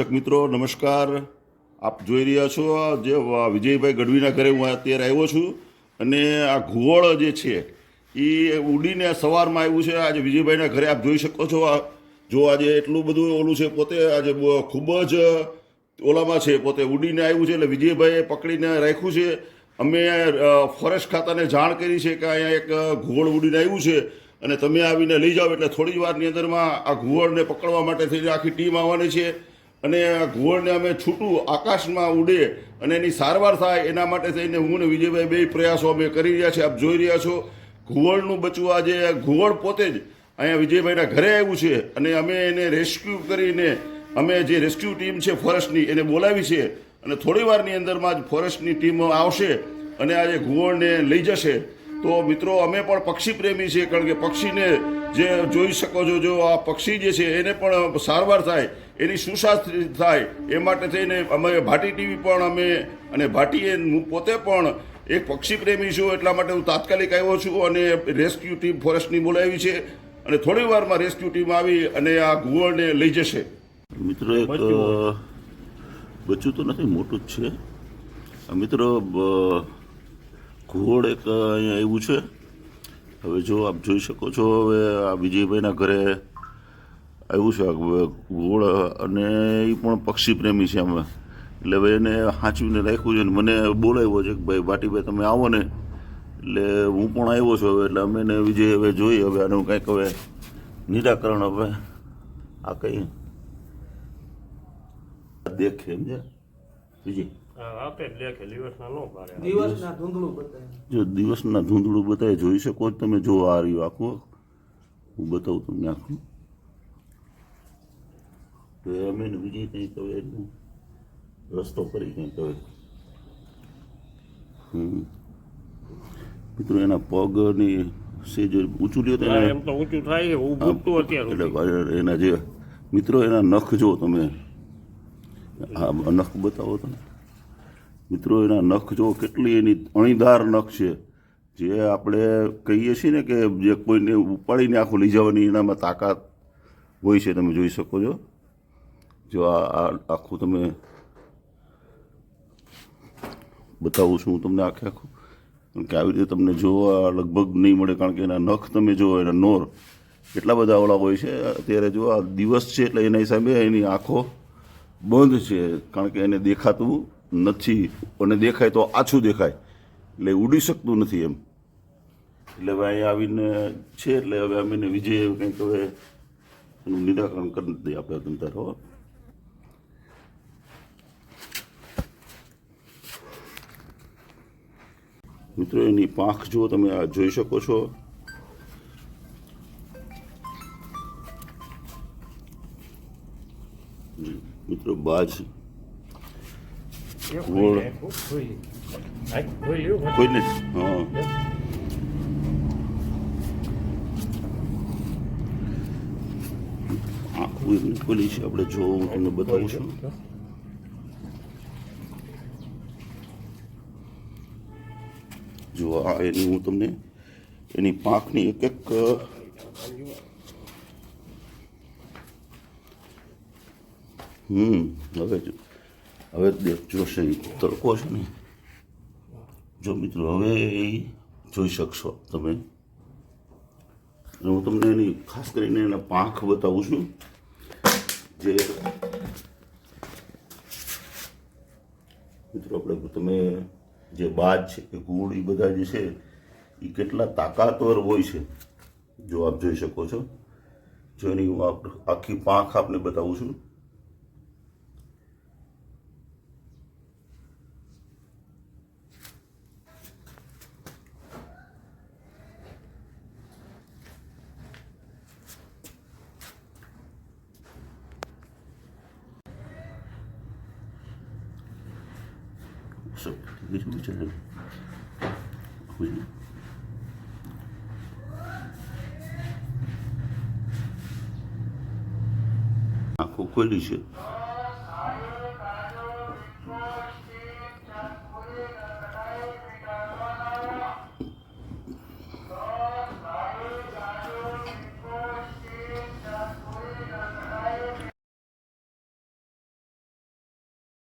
દર્શક મિત્રો, નમસ્કાર. આપ જોઈ રહ્યા છો જે વિજયભાઈ ગઢવીના ઘરે હું અત્યારે આવ્યો છું અને આ ઘુવળ જે છે એ ઉડીને સવારમાં આવ્યું છે. આજે વિજયભાઈના ઘરે આપ જોઈ શકો છો જો આજે એટલું બધું ઓલું છે પોતે, આજે ખૂબ જ ઓલામાં છે, પોતે ઉડીને આવ્યું છે એટલે વિજયભાઈએ પકડીને રાખ્યું છે. અમે ફોરેસ્ટ ખાતાને જાણ કરી છે કે અહીંયા એક ઘુવળ ઉડીને આવ્યું છે અને તમે આવીને લઈ જાઓ એટલે થોડી જ વારની અંદરમાં આ ઘુવડને પકડવા માટે થઈને આખી ટીમ આવવાની છે. અને આ ઘુવડને અમે છૂટું આકાશમાં ઉડે અને એની સારવાર થાય એના માટે થઈને હું ને વિજયભાઈ બે પ્રયાસો અમે કરી રહ્યા છીએ. આપ જોઈ રહ્યા છો ઘુવડનું બચવું આજે ઘુવડ પોતે જ અહીંયા વિજયભાઈના ઘરે આવ્યું છે અને અમે એને રેસ્ક્યુ કરીને, અમે જે રેસ્ક્યુ ટીમ છે ફોરેસ્ટની એને બોલાવી છે અને થોડી વારની અંદરમાં જ ફોરેસ્ટની ટીમ આવશે અને આજે ઘુવડને લઈ જશે. તો મિત્રો અમે પણ પક્ષી પ્રેમી છીએ કારણ કે પક્ષીને જે જોઈ શકો છો જો આ પક્ષી જે છે એને પણ સારવાર થાય એની સુશાસ્ત્રી થાય એ માટે થઈને અમે ભાટી ટીવી પણ અમે અને ભાટીએ હું પોતે પણ એક પક્ષી પ્રેમી છું એટલા માટે હું તાત્કાલિક આવ્યો છું અને રેસ્ક્યુ ટીમ ફોરેસ્ટની બોલાવી છે અને થોડી વારમાં રેસ્ક્યુ ટીમ આવી અને આ ઘુવડને લઈ જશે. મિત્રો એક બચ્ચું તો નથી મોટું જ છે. મિત્રો ઘુવડ એક અહીંયા આવ્યું છે. હવે જો આપ જોઈ શકો છો હવે આ વિજયભાઈના ઘરે આવ્યું છે ઘોડ અને એ પણ પક્ષી પ્રેમી છે અમે એટલે હવે એને સાચવીને રાખ્યું છે ને મને બોલાવ્યો છે કે ભાઈ ભાટીભાઈ તમે આવો ને. એટલે હું પણ આવ્યો છું હવે એટલે અમે એને વિજય હવે જોઈએ હવે આનું કંઈક હવે નિરાકરણ હવે આ કંઈ દેખે સમજ્યા વિજય. હા, આપે જ લેખે દિવસના નો પાડે દિવસના ધૂંધળું બતાવે જોઈ શકો તમે જો આ રહ્યું આખું હું બતાવું તમને આખું. તો એ અમે બીજી કંઈ કહે રસ્તો કરી કંઈ કહે હમ. મિત્રો એના પગની જો ઊંચું લ્યો તો હા, એમ તો ઊંચું થાય ઊભું તો અત્યારે એટલે એના જે મિત્રો એના નખ જો તમે હા નખ બતાવો તમે મિત્રો, એના નખ જો કેટલી એની અણીદાર નખ છે, જે આપણે કહીએ છીએ ને કે જે કોઈને ઉપાડીને આખું લઈ જવાની એનામાં તાકાત હોય છે, તમે જોઈ શકો છો. જો આ આખું તમે બતાવું છું હું તમને આખે આખું. કારણ કે આવી રીતે તમને જોવા લગભગ નહીં મળે, કારણ કે એના નખ તમે જુઓ એના નોર કેટલા બધા ઓલા હોય છે. અત્યારે જો આ દિવસ છે એટલે એના હિસાબે એની આંખો બંધ છે, કારણ કે એને દેખાતું નથી અને દેખાય તો આછું દેખાય. એટલે ઉડી શકતું નથી એમ. એટલે હવે અહીંયા આવીને છે, એટલે હવે અમે વિજય કંઈક હવે એનું નિરાકરણ કરી દઈએ આપણે તંતર હો. મિત્રો, એની પાંખ જો તમે આ જોઈ શકો છો. મિત્રો, બાજ. ખોઈ. કોઈને હા આખું ખોલી છે આપણે જો હું તમને બતાવું છું જો આ એની હું તમને એની પાંખની એક એક હમ હવે જો હવે જોશે તડકો છે ને જો મિત્રો હવે એ જોઈ શકશો તમે. હું તમને એની ખાસ કરીને એના પાંખ બતાવું છું. જે મિત્રો આપણે તમે જે બાજ છે કે ગુડ એ બધા જે છે એ કેટલા તાકાતવર હોય છે જો આપ જોઈ શકો છો. જો એની હું આખી પાંખ આપને બતાવું છું. So, બીજું વિચાર આંખો ખોલી છે